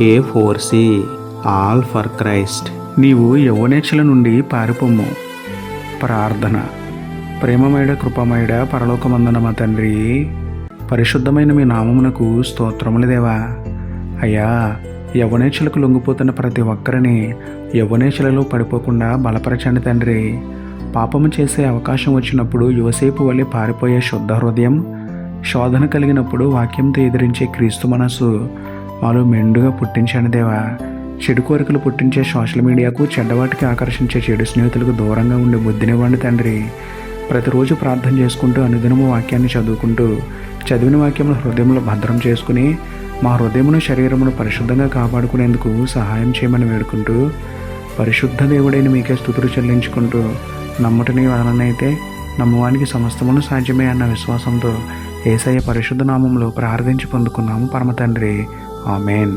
A four C all for Christ నీవు యవనేచ్ఛల నుండి పారిపోము ప్రార్థన. ప్రేమమేడ కృపమేడ పరలోకమందున మా తండ్రి. పరిశుద్ధమైన మీ నామమునకు స్తోత్రములు దేవా. అయ్యా యవనేచ్ఛలకు లొంగిపోతున్న ప్రతి ఒక్కరిని యవనేచ్ఛలలో పడిపోకుండా బలపరచండి తండ్రి. పాపము చేసే అవకాశం వచ్చినప్పుడు యువసేపు వల్లే పారిపోయే శుద్ధ హృదయం శోధన కలిగినప్పుడు వాక్యంతో ఎదిరించే క్రీస్తు మనసు మాలో మెండుగా పుట్టించాను దేవా. చెడు కోరికలు పుట్టించే సోషల్ మీడియాకు చెడ్డవాటికి ఆకర్షించే చెడు స్నేహితులకు దూరంగా ఉండే బుద్ధినివ్వండి తండ్రి. ప్రతిరోజు ప్రార్థన చేసుకుంటూ అనుదినము వాక్యాన్ని చదువుకుంటూ చదివిన వాక్యములు హృదయంలో భద్రం చేసుకుని మా హృదయమును శరీరమును పరిశుద్ధంగా కాపాడుకునేందుకు సహాయం చేయమని వేడుకుంటూ పరిశుద్ధ దేవుడైన మీకే స్థుతులు చెల్లించుకుంటూ నమ్మటని వలనైతే నమ్మవానికి సమస్తమును సాధ్యమే అన్న విశ్వాసంతో ఏసయ్య పరిశుద్ధ నామంలో ప్రార్థించి పొందుకున్నాము పరమ తండ్రి. ஆமேன்